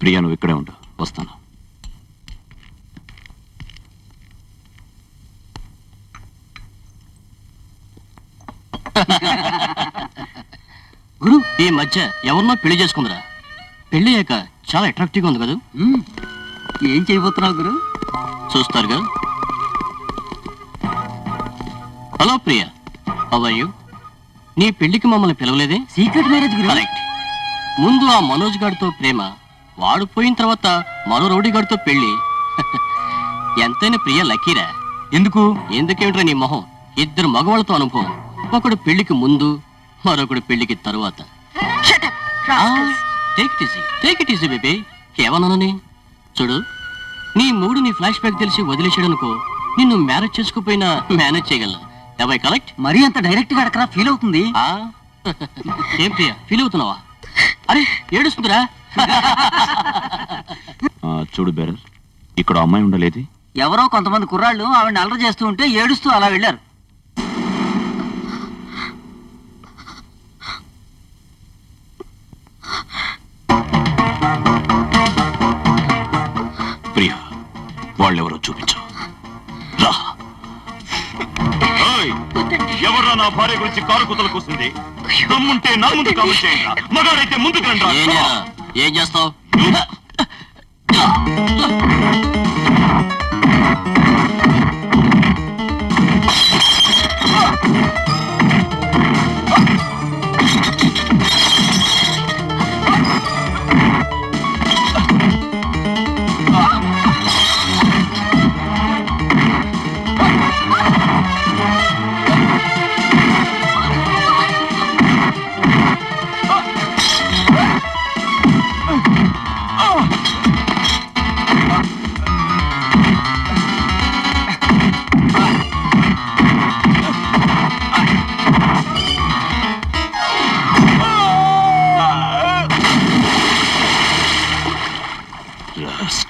ప్రియా నువ్వు ఇక్కడే ఉండు. వస్తాను. గురు ఈ మధ్య ఎవరినో పెళ్ళి చేసుకుందిరా. పెళ్ళి అయ్యాక చాలా అట్రాక్టివ్గా ఉంది కదా? ఏం చేయబోతున్నావు గురు? చూస్తారుగా హలో ప్రియా అవ్వయ్యు నీ పెళ్ళికి మమ్మల్ని పిలవలేదే? సీక్రెట్ మ్యారేజ్ గురు. కరెక్ట్ ముందు ఆ మనోజ్ గారితో ప్రేమ వాడు పోయిన తర్వాత మరో రౌడీ గారితో పెళ్ళి ఎంతైనా ప్రియ లక్కీరా ఎందుకు? ఎందుకేమిట్రా నీ మొహం? ఇద్దరు మగవాళ్ళతో అనుభవం. ఒకడు పెళ్ళికి ముందు మరొకడు పెళ్ళికి తరువాత. Take it easy take it easy baby ఏమన్నానని? చూడు నీ మూడు నీ ఫ్లాష్ బ్యాక్ తెలిసి వదిలేసాడనుకో నిన్ను మ్యారేజ్ చేసుకోపోయినా మేనేజ్ చేయగలను. ఎవై కరెక్ట్ మరీ అంత డైరెక్ట్గా అడగరా ఫీల్ అవుతుంది. ఆ ఏం ప్రియా ఫీల్ అవుతున్నావా? అరే ఏడుస్తుందిరా? ఆ, చూడు బేరల్ ఇక్కడ అమ్మాయి ఉండలేది. ఎవరో కొంతమంది కుర్రాళ్ళు ఆవిడని అల్లరి చేస్తూ ఉంటే ఏడుస్తూ అలా వెళ్ళారు. ప్రియా వాళ్ళెవరో చూపించు. రా. ఎవరా నా భార్య గురించి కారు కుతలకు వస్తుంది దమ్ముంటే నా ముందు కామెంట్ చేయండి మగాడైతే ముందుకు ఏనేరా? ఏం చేస్తావు? Dios,